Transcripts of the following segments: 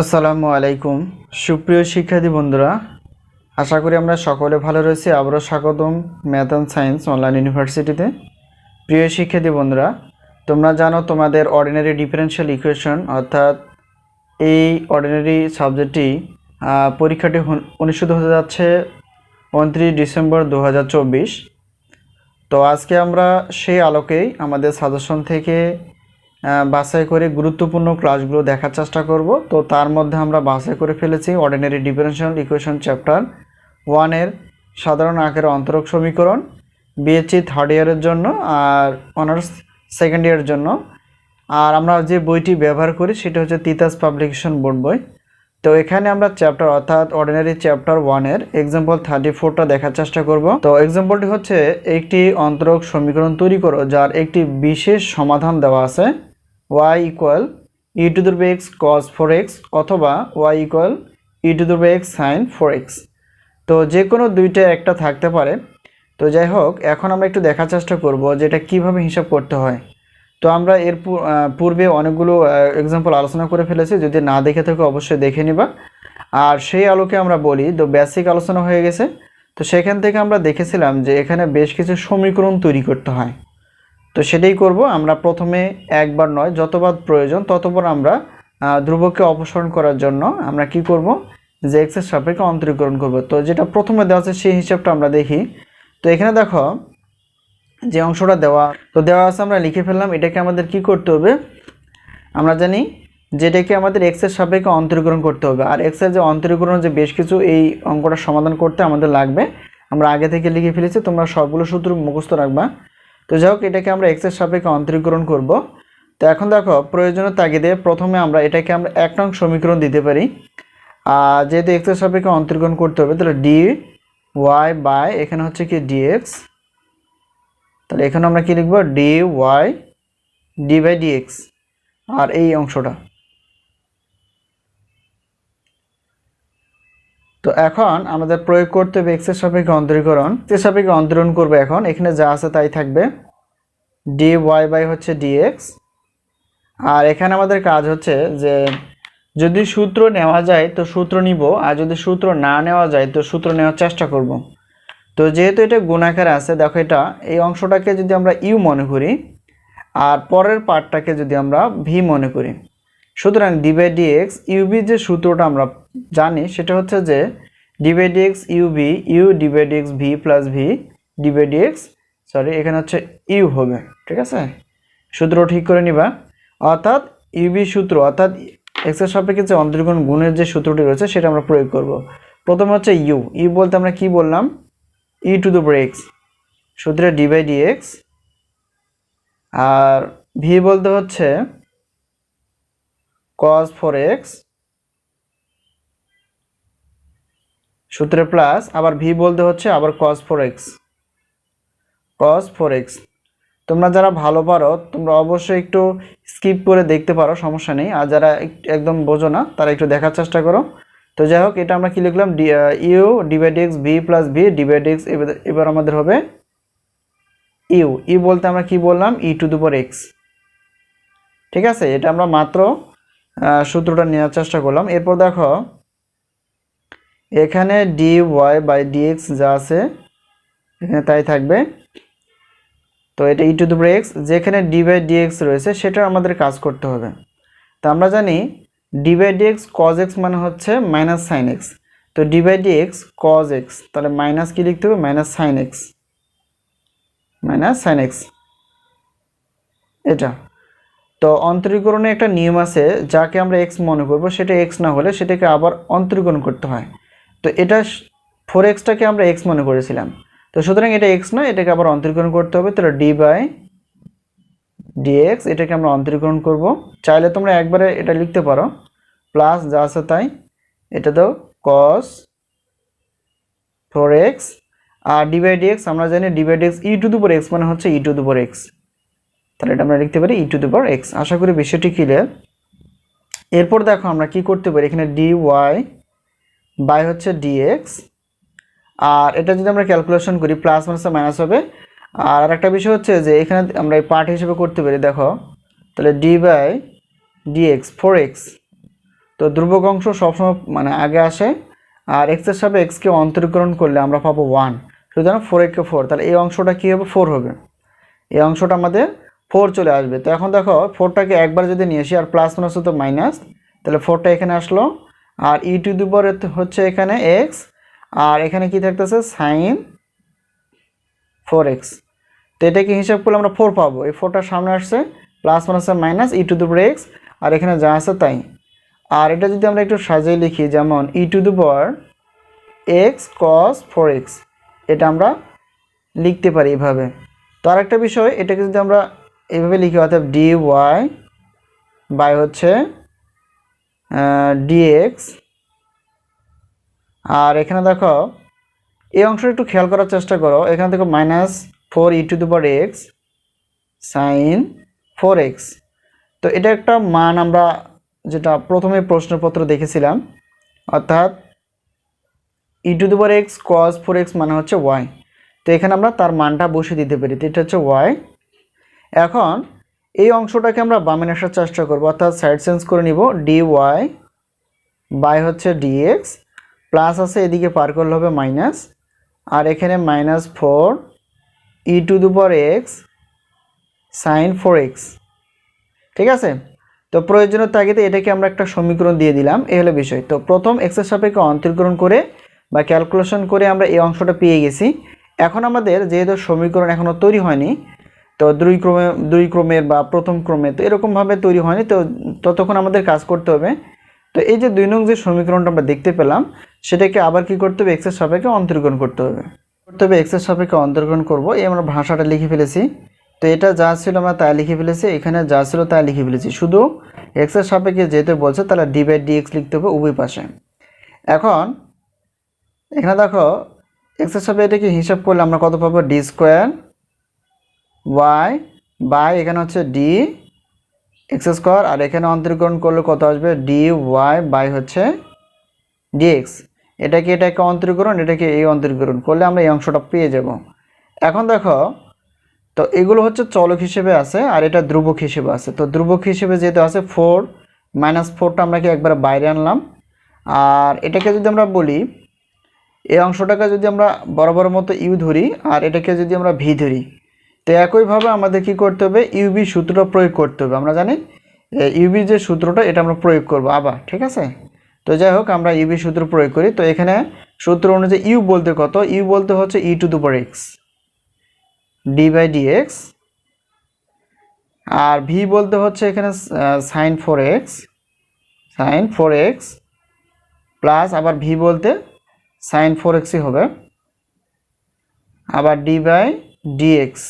আসসালামু আলাইকুম। সুপ্রিয় শিক্ষার্থী বন্ধুরা, আশা করি আমরা সকলে ভালো রয়েছি। আবারও স্বাগতম ম্যাথ অ্যান্ড সায়েন্স অনলাইন ইউনিভার্সিটিতে। প্রিয় শিক্ষার্থী বন্ধুরা, তোমরা জানো তোমাদের অর্ডিনারি ডিফারেনশিয়াল ইকুয়েশন অর্থাৎ এই অর্ডিনারি সাবজেক্টটি পরীক্ষাটি অনুষ্ঠিত হতে যাচ্ছে উনত্রিশ ডিসেম্বর দু হাজার চব্বিশ। তো আজকে আমরা সেই আলোকেই আমাদের সাজেশন থেকে বাছাই করে গুরুত্বপূর্ণ ক্লাসগুলো দেখার চেষ্টা করব। তো তার মধ্যে আমরা বাছাই করে ফেলেছি অর্ডিনারি ডিফারেনশিয়াল ইকুয়েশন চ্যাপ্টার ওয়ানের সাধারণ আকারে অন্তরক সমীকরণ বিএসসি থার্ড ইয়ারের জন্য আর অনার্স সেকেন্ড ইয়ারের জন্য। আর আমরা যে বইটি ব্যবহার করি সেটা হচ্ছে তিতাস পাবলিকেশন বোর্ড বই। তো এখানে আমরা চ্যাপ্টার অর্থাৎ অর্ডিনারি চ্যাপ্টার ওয়ানের এক্সাম্পল থার্টি ফোরটা দেখার চেষ্টা করব। তো এক্সাম্পলটি হচ্ছে একটি অন্তরক সমীকরণ তৈরি করো, যার একটি বিশেষ সমাধান দেওয়া আছে। Y equal e to the x cos four x অথবা y equal e to the x sine four x তো যে কোনো দুইটা একটা থাকতে পারে। তো যাই হোক, এখন আমরা একটু দেখার চেষ্টা করব যে এটা কীভাবে হিসাব করতে হয়। তো আমরা এর পূর্বে অনেকগুলো এক্সাম্পল আলোচনা করে ফেলেছি। যদি না দেখে থাকো, অবশ্যই দেখে নিবা। আর সেই আলোকে আমরা বলি তো বেসিক আলোচনা হয়ে গেছে। তো সেখান থেকে আমরা দেখেছিলাম যে এখানে বেশ কিছু সমীকরণ তৈরি করতে হয়। তো সেটাই করব। আমরা প্রথমে একবার নয়, যতবার প্রয়োজন ততবার আমরা ধ্রুবককে অপসারণ করার জন্য আমরা কি করব? যে এক্সের সাপেক্ষে অন্তরীকরণ করব। তো যেটা প্রথমে দেওয়া আছে সেই হিসাবটা আমরা দেখি। তো এখানে দেখো, যে অংশটা দেওয়া, তো দেওয়া আছে আমরা লিখে ফেললাম, এটাকে আমাদের কি করতে হবে? আমরা জানি যেটাকে আমাদের এক্সের সাপেক্ষে অন্তরীকরণ করতে হবে। আর এক্সের যে অন্তরীকরণ যে বেশ কিছু এই অঙ্কটা সমাধান করতে আমাদের লাগবে। আমরা আগে থেকে লিখে ফেলেছি, তোমরা সবগুলো সূত্র মুখস্থ রাখবা। তো যাই হোক এটাকে আমরা এক্সের সাপেক্ষে অন্তরীকরণ করব। তো এখন দেখো প্রয়োজনের তাগিদে প্রথমে আমরা এটাকে আমরা এক নং সমীকরণ দিতে পারি। আর যেহেতু এক্সের সাপেক্ষে অন্তরীকরণ করতে হবে, তাহলে ডি ওয়াই বাই, এখানে হচ্ছে কি ডিএক্স তাহলে এখানে আমরা কি লিখব? D y d by d x আর এই অংশটা। তো এখন আমাদের প্রয়োগ করতে হবে এক্সের সাপেক্ষে অন্তরীকরণ। এক্সের সাপেক্ষে অন্তরীকরণ করবে এখন। এখানে যা আছে তাই থাকবে। ডি ওয়াই বাই হচ্ছে ডিএক্স আর এখানে আমাদের কাজ হচ্ছে যে যদি সূত্র নেওয়া যায় তো সূত্র নিব, আর যদি সূত্র না নেওয়া যায় তো সূত্র নেওয়ার চেষ্টা করব। তো যেহেতু এটা গুণাকার আছে, দেখো এটা, এই অংশটাকে যদি আমরা ইউ মনে করি, আর পরের পার্টটাকে যদি আমরা ভি মনে করি। সুতরাং ডিবাই ডিএক্স ইউবি যে সূত্রটা আমরা জানি, সেটা হচ্ছে যে d by d x u v u d by d x v plus v d by d x sorry এখানে হচ্ছে ইউ হবে, ঠিক আছে? সূত্র ঠিক করে নিবা। অর্থাৎ ইউবি সূত্র, অর্থাৎ এক্সের সাপেক্ষে যে অন্তর্গুণ গুণের যে সূত্রটি রয়েছে, সেটা আমরা প্রয়োগ করব। প্রথমে হচ্ছে ইউ ইউ বলতে আমরা কি বললাম? ই টু দ্য এক্স সূত্রে ডি বাই ডিএক্স আর ভি বলতে হচ্ছে cos ফোর এক্স সূত্রে প্লাস আবার ভি বলতে হচ্ছে আবার cos four x cos four x তোমরা যারা ভালো পারো, তোমরা অবশ্যই একটু স্কিপ করে দেখতে পারো, সমস্যা নেই। আর যারা এক- একদম বোঝো না, তারা একটু দেখার চেষ্টা করো। তো যাই হোক, এটা আমরা কি লিখলাম? U divide x v plus v divide x এবার আমাদের হবে ইউ ইউ বলতে আমরা কি বললাম? ই টু দুপর এক্স ঠিক আছে? এটা আমরা মাত্র সূত্রটা নেওয়ার চেষ্টা করলাম। এরপর দেখো, এখানে ডি ওয়াই বাই ডিএক্স যা আছে, এখানে তাই থাকবে। তো এটা ই টু দ্য এক্স যেখানে ডি বাই ডিএক্স রয়েছে, সেটা আমাদের কাজ করতে হবে। তো আমরা জানি d by d x cos x মানে হচ্ছে মাইনাস সাইন এক্স তো d by d x cos x তাহলে মাইনাস কি লিখতে হবে? Minus sine x minus sine x এটা। তো অন্তরীকরণে একটা নিয়ম আছে, যাকে আমরা এক্স মনে করব, সেটা এক্স না হলে সেটাকে আবার অন্তরীকরণ করতে হয়। তো এটা ফোর এক্সটাকে আমরা এক্স মনে করেছিলাম। তো সুতরাং এটা এক্স নয়, এটাকে আবার অন্তরীকরণ করতে হবে। তাহলে ডি বাই ডিএক্স এটাকে আমরা অন্তরীকরণ করব। চাইলে তোমরা একবারে এটা লিখতে পারো। প্লাস যা আছে তাই। এটা তো কস ফোর এক্স আর ডি বাই ডিএক্স আমরা জানি d by d x e to দুপুর এক্স মানে হচ্ছে ই টু দুপুর এক্স তাহলে এটা আমরা লিখতে পারি ই টু দুপুর এক্স আশা করি বিষয়টি ক্লিয়ার এরপর দেখো আমরা কি করতে পারি? এখানে ডি ওয়াই বাই হচ্ছে ডিএক্স আর এটা যদি আমরা ক্যালকুলেশন করি প্লাস মাইনাসে মাইনাস হবে। আর একটা বিষয় হচ্ছে যে এখানে আমরা এই পার্ট হিসেবে করতে পারি, দেখো। তাহলে d by d x four x তো ধ্রুবক অংশ সবসময় মানে আগে আসে। আর এক্সের সাথে এক্সকে অন্তরীকরণ করলে আমরা পাবো ওয়ান সুতরাং ফোর একে ফোর তাহলে এই অংশটা কী হবে? ফোর হবে। এই অংশটা আমাদের ফোর চলে আসবে। তো এখন দেখো, ফোরটাকে একবার যদি নিয়ে আসি, আর প্লাস মাইনাস তো মাইনাস তাহলে ফোরটা এখানে আসলো। আর ই টু দি হচ্ছে এখানে এক্স আর এখানে কি থাকতেছে? সাইন ফোর এক্স তো এটাকে হিসাব করলে আমরা ফোর পাবো। এই ফোরটার সামনে আসছে প্লাস মাইনাসে minus e to the power x আর এখানে যা আছে তাই। আর এটা যদি আমরা একটু সাজিয়ে লিখি, যেমন e to the power x cos four x এটা আমরা লিখতে পারি এভাবে তো আরেকটা বিষয়, এটাকে যদি আমরা এইভাবে লিখি অর্থাৎ ডি ওয়াই বাই হচ্ছে ডিএক্স আর এখানে দেখো, এই অংশটা একটু খেয়াল করার চেষ্টা করো। এখানে দেখো minus four e to the x sine four x তো এটা একটা মান আমরা যেটা প্রথমে প্রশ্নপত্র দেখেছিলাম, অর্থাৎ e to the x cos four x মানে হচ্ছে ওয়াই তো এখানে আমরা তার মানটা বসিয়ে দিতে পারি তো এটা হচ্ছে ওয়াই এখন এই অংশটাকে আমরা বামে আসার চেষ্টা করব, অর্থাৎ সাইড চেঞ্জ করে নিব ডি ওয়াই বাই হচ্ছে ডিএক্স প্লাস আছে, এদিকে পার করলে হবে মাইনাস আর এখানে minus four e to the power x sine four x ঠিক আছে? তো প্রয়োজনের তাগিদে এটাকে আমরা একটা সমীকরণ দিয়ে দিলাম, এ হলো বিষয়। তো প্রথম এক্সের সাপেক্ষে অন্তর্করণ করে বা ক্যালকুলেশন করে আমরা এই অংশটা পেয়ে গেছি। এখন আমাদের যেহেতু সমীকরণ এখনও তৈরি হয়নি তো দুই ক্রমে, দুই ক্রমের বা প্রথম ক্রমে তো এরকমভাবে তৈরি হয়নি, তো ততক্ষণ আমাদের কাজ করতে হবে। তো এই যে দুই নং যে সমীকরণটা আমরা দেখতে পেলাম, সেটাকে আবার কি করতে হবে? এক্সের সাপেক্ষে অন্তর্গ্রহণ করতে হবে। করতে হবে এক্সের সাপেক্ষে অন্তর্গ্রহণ করব। এই আমরা ভাষাটা লিখে ফেলেছি। তো এটা যা ছিল আমরা তাই লিখে ফেলেছি, এখানে যা ছিল তাই লিখে ফেলেছি। শুধু এক্সের সাপেক্ষে যেতে বলছে, তাহলে ডি বাই ডি এক্স লিখতে হবে উভয় পাশে। এখন, এখানে দেখো এক্সের সাপেক্ষে এটাকে হিসাব করলে আমরা কত পাবো? ডি স্কোয়ার ওয়াই বাই এখানে হচ্ছে ডি এক্স স্কোয়ার আর এখানে অন্তরীকরণ করলে কত আসবে? ডি ওয়াই বাই হচ্ছে ডিএক্স এটাকে এটাকে অন্তরীকরণ এটাকে এই অন্তরীকরণ করলে আমরা এই অংশটা পেয়ে যাব। এখন দেখো, তো এগুলো হচ্ছে চলক হিসেবে আছে, আর এটা ধ্রুবক হিসেবে আছে। তো ধ্রুবক হিসেবে যেহেতু আছে ফোর মাইনাস ফোরটা আমরা কি একবার বাইরে আনলাম? আর এটাকে যদি আমরা বলি, এই অংশটাকে যদি আমরা বরাবর মতো ইউ ধরি, আর এটাকে যদি আমরা ভি ধরি তো একইভাবে আমাদের কি করতে হবে? ইউবি সূত্রটা প্রয়োগ করতে হবে। আমরা জানি ইউবি যে সূত্রটা, এটা আমরা প্রয়োগ করব আবার, ঠিক আছে? তো যাই হোক, আমরা ইউবি সূত্র প্রয়োগ করি। তো এখানে সূত্র অনুযায়ী ইউ বলতে কত? ইউ বলতে হচ্ছে e to the power x d by d x R v বলতে হচ্ছে এখানে sine four x sine four x plus আবার ভি বলতে সাইন ফোর এক্সই হবে। আবার ডি বাই ডিএক্স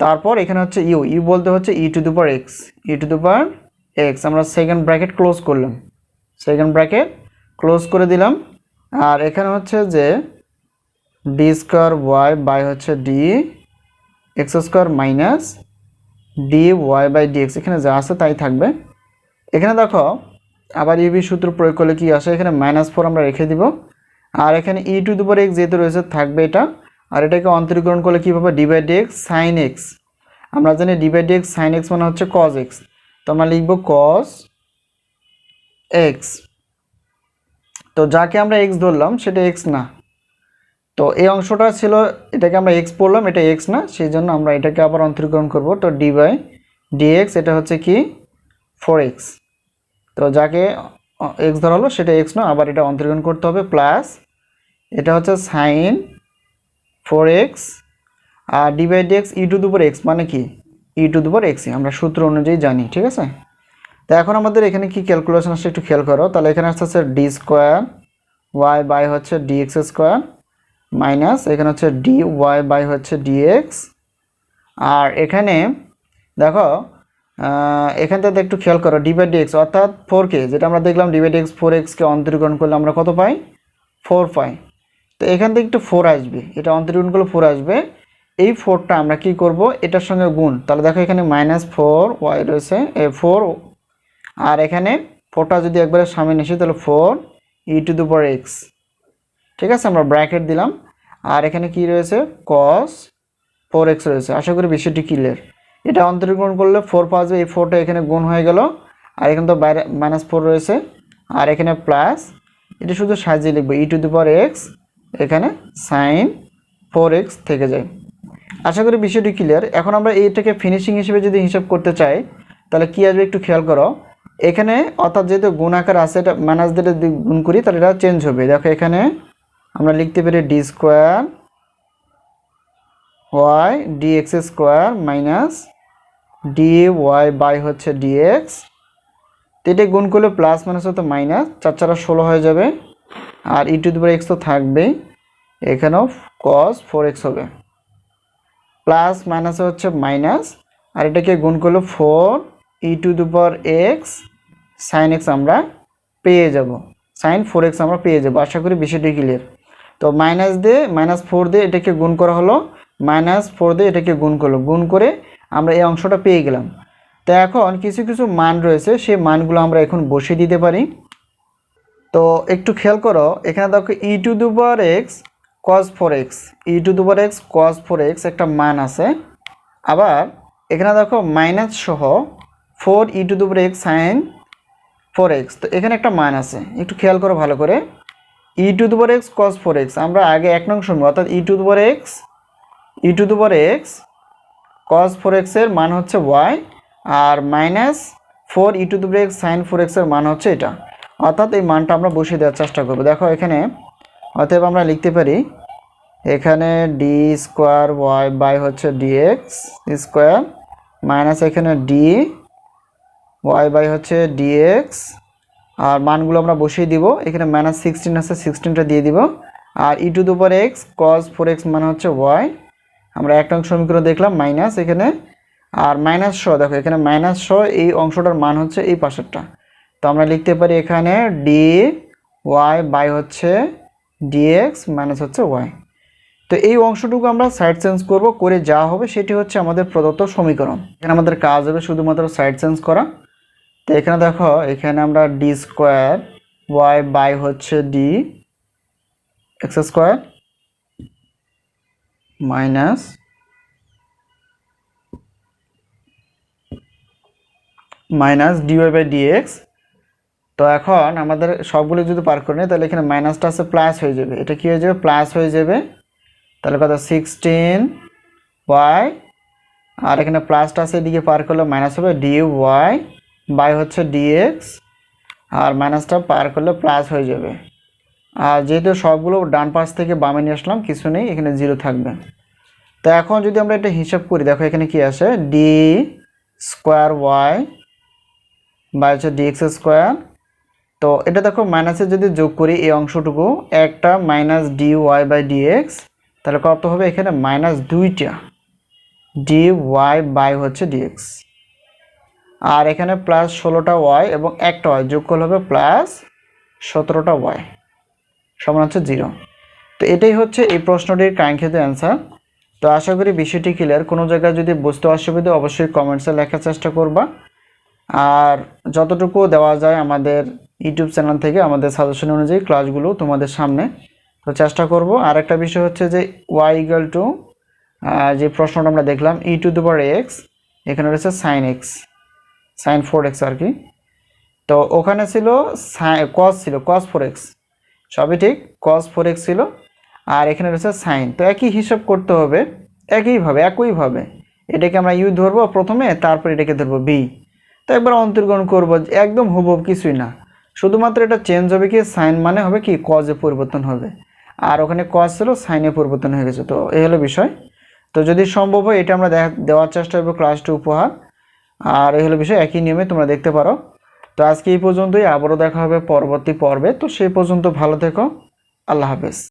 তারপর এখানে হচ্ছে ইউ ইউ বলতে হচ্ছে e to the power x, e to the power x. আমরা সেকেন্ড ব্র্যাকেট ক্লোজ করলাম। সেকেন্ড ব্র্যাকেট ক্লোজ করে দিলাম। আর এখানে হচ্ছে যে ডি স্কোয়ার ওয়াই বাই হচ্ছে d x square minus d y by d x. এখানে যা আছে তাই থাকবে। এখানে দেখো, আবার ইউবি সূত্র প্রয়োগ করলে কি আসে? এখানে মাইনাস ফোর আমরা রেখে দিব। আর এখানে ই টু দুপার এক্স যেহেতু রয়েছে, থাকবে এটা। আর এটাকে অন্তরীকরণ করলে কী পাবো ডিভাইড এক্স সাইন এক্স আমরা জানি ডিভাইড এক্স সাইন এক্স মানে হচ্ছে কজ এক্স তো আমরা লিখব কজ এক্স তো যাকে আমরা এক্স ধরলাম, সেটা এক্স না। তো এই অংশটা ছিল, এটাকে আমরা এক্স পড়লাম এটা এক্স না, সেই জন্য আমরা এটাকে আবার অন্তরীকরণ করব। তো ডি বাই ডিএক্স এটা হচ্ছে কি? ফোর এক্স তো যাকে এক্স ধরা হলো সেটা এক্স না, আবার এটা অন্তরীকরণ করতে হবে প্লাস এটা হচ্ছে sine four x R d by dx e to the power x মানে কি? ই টু দুপুর এক্সই আমরা সূত্র অনুযায়ী জানি, ঠিক আছে? তো এখন আমাদের এখানে কি ক্যালকুলেশন আসছে একটু খেয়াল করো, তাহলে এখানে আসতে হচ্ছে ডি স্কোয়ার ওয়াই বাই হচ্ছে ডিএক্স স্কোয়ার মাইনাস এখানে হচ্ছে ডি ওয়াই বাই হচ্ছে ডিএক্স আর এখানে দেখো এখান থেকে একটু খেয়াল করো ডি বাই ডিএক্স অর্থাৎ ফোর কে যেটা আমরা দেখলাম ডি বাই ডিএক্স ফোর এক্সকে অন্তরীকরণ করলে আমরা কত পাই? Four pi. তো এখান থেকে একটু ফোর আসবে। এটা অন্তরীকরণ করলে ফোর আসবে। এই ফোরটা আমরা কি করব? এটার সঙ্গে গুণ। তাহলে দেখো এখানে মাইনাস ফোর ওয়াই রয়েছে। এ ফোর আর এখানে ফোরটা যদি একবারে সামনে এসে তাহলে four e to the power x ঠিক আছে, আমরা ব্র্যাকেট দিলাম। আর এখানে কি রয়েছে? কস ফোর এক্স রয়েছে। আশা করি বিষয়টি ক্লিয়ার এটা অন্তরীকরণ করলে ফোর পাওয়া যাবে। এই ফোরটা এখানে গুণ হয়ে গেল। আর এখানে তো বাইরে মাইনাস ফোর রয়েছে। আর এখানে প্লাস এটা শুধু সাজিয়ে লিখব। E to the power x এখানে সাইন ফোর এক্স থেকে যায়। আশা করি বিষয়টি ক্লিয়ার এখন আমরা এইটাকে ফিনিশিং হিসেবে যদি হিসাব করতে চাই, তাহলে কী আসবে একটু খেয়াল করো। এখানে অর্থাৎ যেহেতু গুণ আকার আছে, এটা মাইনাস যদি গুণ করি, তাহলে এটা চেঞ্জ হবে। দেখো এখানে আমরা লিখতে পারি d square y d x square minus d y by হচ্ছে ডিএক্স তো এটা গুণ করলে প্লাস মাইনাস হতো মাইনাস চার চারা ষোলো হয়ে যাবে। আর ই টু দুবার এক্স তো থাকবেই এখানেও কস ফোর এক্স হবে। প্লাস মাইনাসে হচ্ছে মাইনাস আর এটাকে গুণ করলে four e to the power x sine x আমরা পেয়ে যাব। সাইন ফোর এক্স আমরা পেয়ে যাব, আশা করি বিষয়টি ক্লিয়ার তো মাইনাস দিয়ে মাইনাস ফোর দিয়ে এটাকে গুণ করা হলো মাইনাস ফোর দিয়ে এটাকে গুণ করল। গুণ করে আমরা এই অংশটা পেয়ে গেলাম। তো এখন কিছু কিছু মান রয়েছে, সেই মানগুলো আমরা এখন বসিয়ে দিতে পারি। তো একটু খেয়াল করো, এখানে দেখো e to the power x cos four x e to the power x cos four x একটা মান আছে। আবার এখানে দেখো মাইনাস সহ four e to the power x sine four x তো এখানে একটা মান আছে। একটু খেয়াল করো ভালো করে। E to the power x cos four x আমরা আগে এক নং সময় অর্থাৎ e to the power x e to the power x cos four এক্সের মান হচ্ছে y R minus four e to the power x sign four এক্সের মান হচ্ছে এটা। অর্থাৎ এই মানটা আমরা বসিয়ে দেওয়ার চেষ্টা করব। দেখো এখানে অতএব আমরা লিখতে পারি, এখানে ডি স্কোয়ার ওয়াই বাই হচ্ছে ডিএক্স স্কোয়ার মাইনাস এখানে ডি ওয়াই বাই হচ্ছে ডিএক্স আর মানগুলো আমরা বসিয়ে দিব। এখানে মাইনাস সিক্সটিন আছে সিক্সটিনটা দিয়ে দিব। আর e to the power x cos four x মানে হচ্ছে ওয়াই আমরা একটা অংশ সমীকরণ দেখলাম মাইনাস এখানে, আর মাইনাস শ দেখো এখানে মাইনাস শ এই অংশটার মান হচ্ছে এই পাশেরটা। তো আমরা লিখতে পারি এখানে ডি ওয়াই বাই হচ্ছে ডিএক্স মাইনাস হচ্ছে ওয়াই তো এই অংশটুকু আমরা সাইড চেঞ্জ করব, করে যা হবে সেটি হচ্ছে আমাদের প্রদত্ত সমীকরণ। এখানে আমাদের কাজ হবে শুধুমাত্র সাইড চেঞ্জ করা। তো এখানে দেখো, এখানে আমরা ডি স্কোয়ার ওয়াই বাই হচ্ছে d x square minus minus dy by dx তো এখন আমাদের সবগুলো যদি পার করে নিই, তাহলে এখানে মাইনাসটা আছে প্লাস হয়ে যাবে। এটা কি হয়ে যাবে? প্লাস হয়ে যাবে। তাহলে কত? সিক্সটিন ওয়াই আর এখানে প্লাসটা আছে, এদিকে পার করলে মাইনাস হবে ডি ওয়াই বাই হচ্ছে ডিএক্স আর মাইনাসটা পার করলে প্লাস হয়ে যাবে। আর যেহেতু সবগুলো ডান পাশ থেকে বামে নিয়ে আসলাম, কিছু নেই, এখানে জিরো থাকবে। তো এখন যদি আমরা এটা হিসাব করি, দেখো এখানে কি আসে ডি স্কোয়ার ওয়াই বাই হচ্ছে ডিএক্স স্কোয়ার তো এটা দেখো মাইনাসে যদি যোগ করি এই অংশটুকু, একটা minus d y by dx তাহলে কত হবে? এখানে মাইনাস দুইটা ডি ওয়াই বাই হচ্ছে ডিএক্স আর এখানে প্লাস ষোলোটা ওয়াই এবং একটা ওয়াই যোগ করলে হবে প্লাস সতেরোটা ওয়াই সমান হচ্ছে জিরো তো এটাই হচ্ছে এই প্রশ্নটির কাঙ্ক্ষিত অ্যান্সার তো আশা করি বিষয়টি ক্লিয়ার কোনো জায়গায় যদি বুঝতে অসুবিধা অবশ্যই কমেন্টসে লেখার চেষ্টা করবা। আর যতটুকু দেওয়া যায় আমাদের ইউটিউব চ্যানেল থেকে আমাদের সাজেশন অনুযায়ী ক্লাসগুলো তোমাদের সামনে। তো চেষ্টা করব। আর একটা বিষয় হচ্ছে যে ওয়াই ইগাল টু যে প্রশ্নটা আমরা দেখলাম ই টু দু পাওয়ার এক্স এখানে রয়েছে sine x sine four x আর কি। তো ওখানে ছিল কস ছিল কস ফোর এক্স সবই ঠিক কস ফোর এক্স ছিল, আর এখানে রয়েছে সাইন তো একই হিসাব করতে হবে, একইভাবে একইভাবে। এটাকে আমরা ইউ ধরবো প্রথমে, তারপর এটাকে ধরবো বি তো একবার অন্তর্গ্রহণ করব, একদম হুবহু কিছুই না। শুধুমাত্র এটা চেঞ্জ হবে কি সাইন মানে হবে কি কজে পরিবর্তন হবে। আর ওখানে কজ ছিল সাইনে পরিবর্তন হয়ে গেছে। তো এই হলো বিষয়। তো যদি সম্ভব হয়, এটা আমরা দেখা দেওয়ার চেষ্টা করব ক্লাস টু উপহার। আর এই হলো বিষয়, একই নিয়মে তোমরা দেখতে পারো। তো আজকে এই পর্যন্তই, আবারও দেখা হবে পরবর্তী পর্বে। তো সেই পর্যন্ত ভালো থেকো। আল্লাহ হাফেজ।